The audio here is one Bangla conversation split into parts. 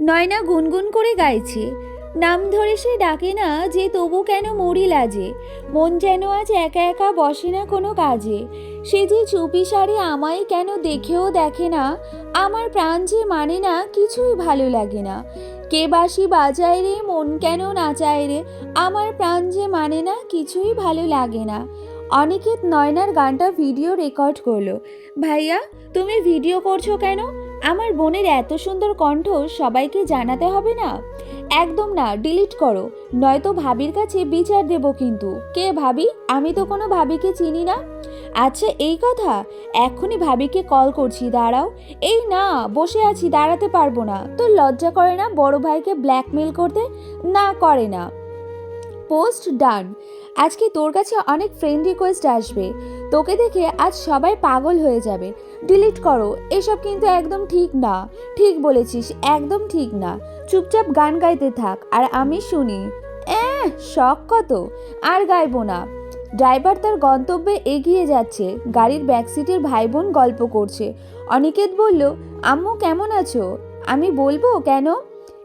নয়না গুনগুন করে গাইছে। নাম ধরে সে ডাকে না যে তবু কেন মরি লাজে। মন যেন আজ একা একা বসে না কোনো কাজে। সে যে চুপি সারে আমায় কেন দেখেও দেখে না, আমার প্রাণ যে মানে না কিছুই ভালো লাগে না। কে বাসি বাজায় রে, মন কেন নাচায় রে, আমার প্রাণ যে মানে না কিছুই ভালো লাগে না। অনিকেত নয়নার গানটা ভিডিও রেকর্ড করল। ভাইয়া, তুমি ভিডিও করছ কেন? আমার বোনের এত সুন্দর কণ্ঠ সবাইকে জানাতে হবে না। একদম না ডিলিট করো। নয়তো ভাবির কাছে বিচার দেব কিন্তু। কে ভাবি? আমি তো কোনো ভাবিকে চিনি না। আচ্ছা এই কথা? এক্ষুনি ভাবিকে কল করছি, দাঁড়াও। এই না, বসে আছি, দাঁড়াতে পারব না। তোর লজ্জা করে না বড় ভাইকে ব্ল্যাকমেল করতে? না, করে না। পোস্ট ডান আজকে তোর কাছে অনেক ফ্রেন্ড রিকোয়েস্ট আসবে। তোকে দেখে আজ সবাই পাগল হয়ে যাবে। ডিলিট করো, এসব কিন্তু একদম ঠিক না। ঠিক বলেছিস, একদম ঠিক না। চুপচাপ গান গাইতে থাক, আর আমি শুনি। এহ শখ কত? আর গাইবো না। ড্রাইভার তার গন্তব্যে এগিয়ে যাচ্ছে, গাড়ির ব্যাক সিটের ভাই বোন গল্প করছে। অনিকেত বলল, আম্মু, কেমন আছো? আমি বলব কেন?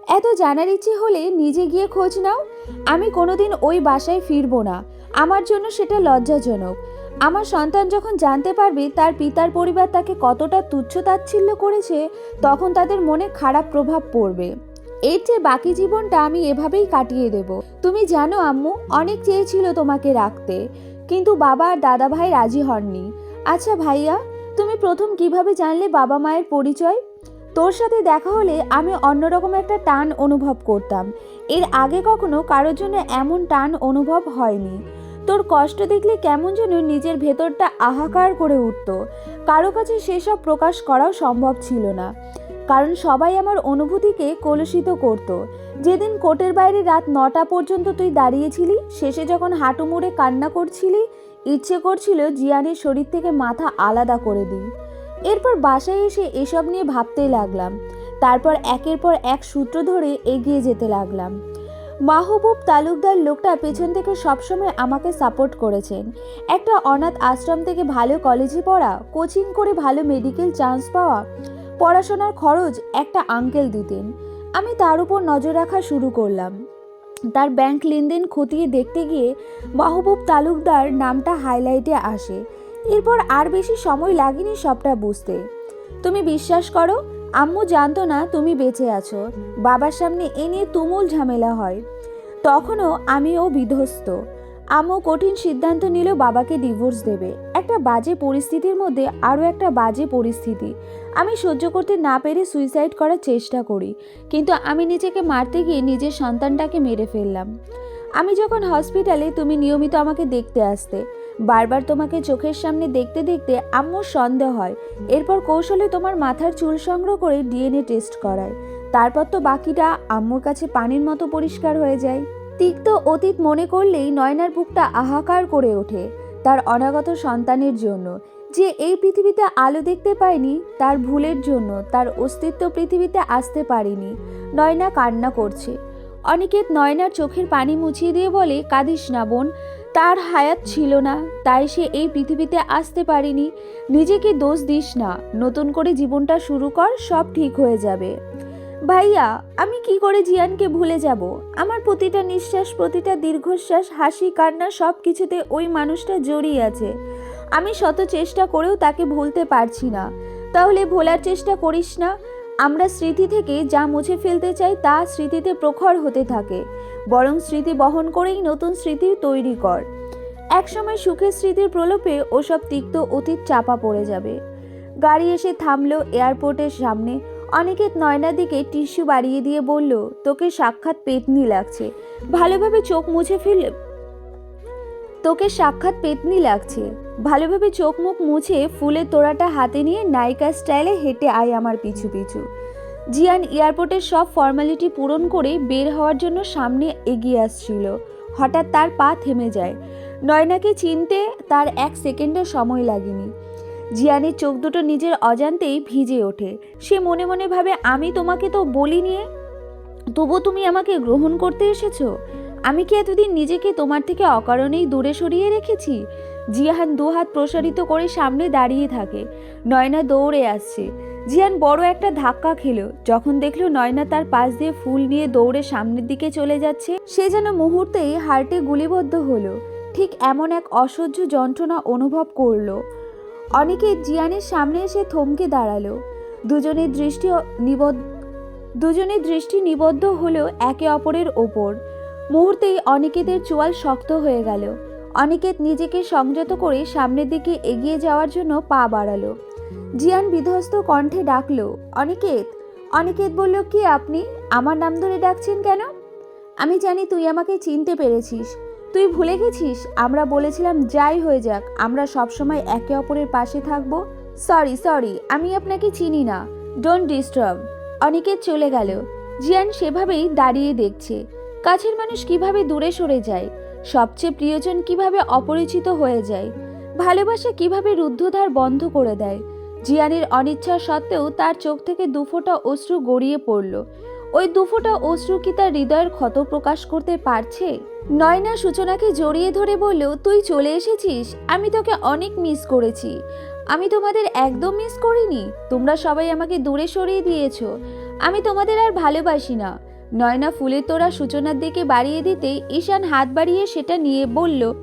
এত জানার ইচ্ছে হলে নিজে গিয়ে খোঁজ নাও। আমি কোনোদিন ওই বাসায় ফিরবো না। আমার জন্য সেটা লজ্জাজনক। আমার সন্তান যখন জানতে পারবে তার পিতার পরিবার তাকে কতটা তুচ্ছ তাচ্ছিল্য করেছে, তখন তাদের মনে খারাপ প্রভাব পড়বে। এর চেয়ে বাকি জীবনটা আমি এভাবেই কাটিয়ে দেব। তুমি জানো আম্মু, অনেক চেয়েছিল তোমাকে রাখতে। কিন্তু বাবা আর দাদা ভাই রাজি হননি। আচ্ছা ভাইয়া, তুমি প্রথম কীভাবে জানলে বাবা মায়ের পরিচয়? তোর সাথে দেখা হলে আমি অন্যরকম একটা টান অনুভব করতাম। এর আগে কখনো কারোর জন্য এমন টান অনুভব হয়নি। তোর কষ্ট দেখলে কেমন যেন নিজের ভেতরটা আহাকার করে উঠত। কারও কাছে সেসব প্রকাশ করাও সম্ভব ছিল না। কারণ সবাই আমার অনুভূতিকে কলুষিত করত। যেদিন কোর্টের বাইরে রাত নটা পর্যন্ত তুই দাঁড়িয়েছিলি, শেষে যখন হাঁটু মুড়ে কান্না করছিলি, ইচ্ছে করছিল জিয়ানের শরীর থেকে মাথা আলাদা করে দিই। এরপর বাসায় এসে এসব নিয়ে ভাবতে লাগলাম। তারপর একের পর এক সূত্র ধরে এগিয়ে যেতে লাগলাম। মাহবুব তালুকদার লোকটা পেছন থেকে সবসময় আমাকে সাপোর্ট করেছেন। একটা অনাথ আশ্রম থেকে ভালো কলেজে পড়া কোচিং করে ভালো মেডিকেল চান্স পাওয়া, পড়াশোনার খরচ একটা আঙ্কেল দিতেন। আমি তার উপর নজর রাখা শুরু করলাম। তার ব্যাংক লেনদেন খতিয়ে দেখতে গিয়ে মাহবুব তালুকদার নামটা হাইলাইটে আসে। এরপর আর বেশি সময় লাগেনি সবটা বুঝতে। তুমি বিশ্বাস করো আম্মু জানতো না তুমি বেঁচে আছো, বাবার সামনে এ নিয়ে তুমুল ঝামেলা হয়। তখনও আমিও বিধ্বস্ত। আম্মু কঠিন সিদ্ধান্ত নিল বাবাকে ডিভোর্স দেবে। একটা বাজে পরিস্থিতির মধ্যে আরও একটা বাজে পরিস্থিতি। আমি সহ্য করতে না পেরে সুইসাইড করার চেষ্টা করি, কিন্তু আমি নিজেকে মারতে গিয়ে নিজের সন্তানটাকে মেরে ফেললাম। আমি যখন হসপিটালে তুমি নিয়মিত আমাকে দেখতে আসতে বারবার তোমাকে চোখের সামনে দেখতে দেখতে আম্মুর সন্দেহ হয়। এরপর কৌশলে তোমার মাথার চুল সংগ্রহ করে ডিএনএ টেস্ট করায়। তারপর তো বাকিটা আম্মুর কাছে পানির মতো পরিষ্কার হয়ে যায়। তিক্ত অতীত মনে করলেই নয়নার বুকটা আহাকার করে ওঠে তার অনাগত সন্তানের জন্য। যে এই পৃথিবীতে আলো দেখতে পায়নি, তার ভুলের জন্য তার অস্তিত্ব পৃথিবীতে আসতে পারেনি। নয়না কান্না করছে। অনিকেত নয়নার চোখের পানি মুছিয়ে দিয়ে বলে, কাঁদিস না বোন তার হায়াত ছিল না, তাই সে এই পৃথিবীতে আসতে পারেনি। নিজেকে দোষ দিস না, নতুন করে জীবনটা শুরু কর, সব ঠিক হয়ে যাবে। ভাইয়া, আমি কি করে জিয়ানকে ভুলে যাব? আমার প্রতিটা নিঃশ্বাস, প্রতিটা দীর্ঘশ্বাস, হাসি, কান্না, সব কিছুতে ওই মানুষটা জড়িয়ে আছে। আমি শত চেষ্টা করেও তাকে ভুলতে পারছি না। তাহলে ভোলার চেষ্টা করিস না আমরা স্মৃতি থেকে যা মুছে ফেলতে চাই তা স্মৃতিতে প্রখর হতে থাকে, বরং স্মৃতি বহন করেই নতুন স্মৃতি তৈরি কর। একসময় সুখের স্মৃতির প্রলোভে ওসব তিক্ত অতীত চাপা পড়ে যাবে। গাড়ি এসে থামলো এয়ারপোর্টের সামনে। অনিকেত নয়নার দিকে টিস্যু বাড়িয়ে দিয়ে বলল, তোকে সাক্ষাৎ পেতনি লাগছে। ভালোভাবে চোখ মুছে ফেল তোকে সাক্ষাৎ পেতনি লাগছে। ভালোভাবে চোখ মুখ মুছে ফুলের তোড়াটা হাতে নিয়ে নায়িকা স্টাইলে হেঁটে আয় আমার পিছু পিছু। জিয়ান এয়ারপোর্টের সব ফর্মালিটি পূরণ করে বের হওয়ার জন্য সামনে এগিয়ে আসছিল। হঠাৎ তার পা থেমে যায়। নয়নাকে চিনতে তার এক সেকেন্ডও সময় লাগেনি। জিয়ানের চোখ দুটো নিজের অজান্তেই ভিজে ওঠে। সে মনে মনে ভাবে, আমি তোমাকে তো বলিনি। তবু তুমি আমাকে গ্রহণ করতে এসেছ? আমি কি এতদিন নিজেকে তোমার থেকে অকারণেই দূরে সরিয়ে রেখেছি? জিয়াহান দুহাত প্রসারিত করে সামনে দাঁড়িয়ে থাকে। নয়না দৌড়ে আসছে। জিয়ান বড় একটা ধাক্কা খেলো। যখন দেখল নয়না তার পাশ দিয়ে ফুল নিয়ে দৌড়ে সামনের দিকে চলে যাচ্ছে, সে যেন মুহূর্তেই হার্টে গুলিবদ্ধ হলো। ঠিক এমন এক অসহ্য যন্ত্রণা অনুভব করল। অনেকে জিয়ানের সামনে এসে থমকে দাঁড়াল। দুজনের দৃষ্টি নিবদ্ধ দুজনের দৃষ্টি নিবদ্ধ হলো একে অপরের ওপর। মুহূর্তেই অনিকেতের চোয়াল শক্ত হয়ে গেল। অনিকেত নিজেকে সংযত করে সামনের দিকে এগিয়ে যাওয়ার জন্য পা বাড়ালো। জিয়ান বিধ্বস্ত কণ্ঠে ডাকলো, অনিকেত অনিকেত বলল, কি আপনি? আমার নাম ধরে ডাকছেন কেন? আমি জানি তুই আমাকে চিনতে পেরেছিস। তুই ভুলে গেছিস? আমরা বলেছিলাম, যাই হয়ে যাক, আমরা সবসময় একে অপরের পাশে থাকব। সরি সরি, আমি আপনাকে চিনি না। ডোন্ট ডিস্টার্ব অনিকেত চলে গেল। জিয়ান সেভাবেই দাঁড়িয়ে দেখছে। কাছের মানুষ কীভাবে দূরে সরে যায়? সবচেয়ে প্রিয়জন কীভাবে অপরিচিত হয়ে যায়? ভালোবাসা কীভাবে রুদ্ধদ্বার বন্ধ করে দেয়? জিয়ানির অনিচ্ছা সত্ত্বেও তার চোখ থেকে দুফোঁটা অশ্রু গড়িয়ে পড়ল। ওই দুফোঁটা অশ্রু কি তার হৃদয়ের ক্ষত প্রকাশ করতে পারছে? নয়না সূচনাকে জড়িয়ে ধরে বলল, তুই চলে এসেছিস? আমি তোকে অনেক মিস করেছি। আমি তোমাদের একদম মিস করিনি। তোমরা সবাই আমাকে দূরে সরিয়ে দিয়েছ। আমি তোমাদের আর ভালোবাসি না। নয়না ফুলের তোড়া সূচনার দিকে বাড়িয়ে দিতে ঈশান হাত বাড়িয়ে সেটা নিয়ে বলল,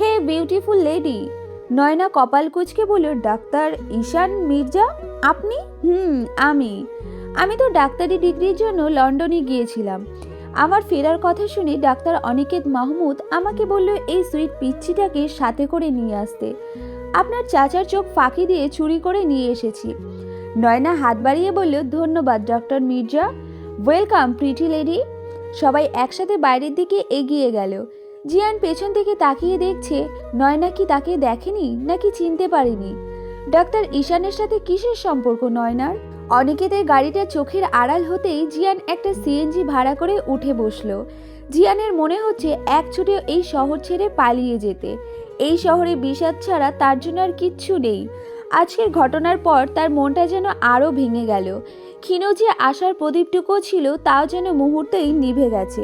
হে বিউটিফুল লেডি নয়না কপাল কুচকে বলল, ডাক্তার ঈশান মির্জা, আপনি? হুম, আমি। আমি তো ডাক্তারি ডিগ্রির জন্য লন্ডনে গিয়েছিলাম। আমার ফেরার কথা শুনে ডাক্তার অনিকেত মাহমুদ আমাকে বলল, এই সুইট পিচ্ছিটাকে সাথে করে নিয়ে আসতে। আপনার চাচার চোখ ফাঁকি দিয়ে চুরি করে নিয়ে এসেছি। নয়না হাত বাড়িয়ে বলল, ধন্যবাদ doctor Mirza. Welcome pretty lady সবাই একসাথে বাইরের দিকে এগিয়ে গেল। জিয়ান পেছন থেকে তাকিয়ে দেখছে, নয়না কি তাকে দেখেনি নাকি চিনতে পারেনি। ডাক্তার ঈশানের সাথে কিসের সম্পর্ক, নয়নার? অনিকেতের গাড়িটা চোখের আড়াল হতেই জিয়ান একটা সিএনজি ভাড়া করে উঠে বসল। জিয়ানের মনে হচ্ছে এক ছুটে এই শহর ছেড়ে পালিয়ে যেতে। এই শহরে বিষাদ ছাড়া তার জন্য আর কিচ্ছু নেই। আজকের ঘটনার পর তার মনটা যেন আরও ভেঙে গেল। ক্ষীণ যে আশার প্রদীপটুকুও ছিল, তাও যেন মুহূর্তেই নিভে গেছে।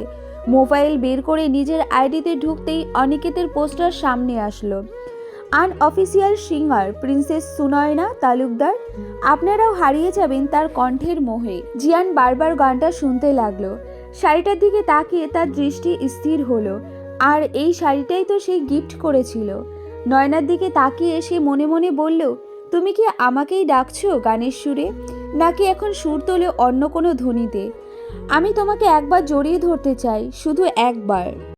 মোবাইল বের করে নিজের আইডিতে ঢুকতেই অনিকেতের পোস্টার সামনে আসলো। Unofficial singer, princess Sunayana, Talukdar, আপনারাও হারিয়ে যাবেন তার কণ্ঠের মোহে। জিয়ান বারবার গানটা শুনতে লাগল। শাড়িটার দিকে তাকিয়ে তার দৃষ্টি স্থির হলো। আর এই শাড়িটাই তো সে গিফট করেছিল। নয়নার দিকে তাকিয়ে সে মনে মনে বলল, তুমি কি আমাকেই ডাকছো গানের সুরে? নাকি এখন সুর তোলে অন্য কোনো ধ্বনিতে? আমি তোমাকে একবার জড়িয়ে ধরতে চাই, শুধু একবার।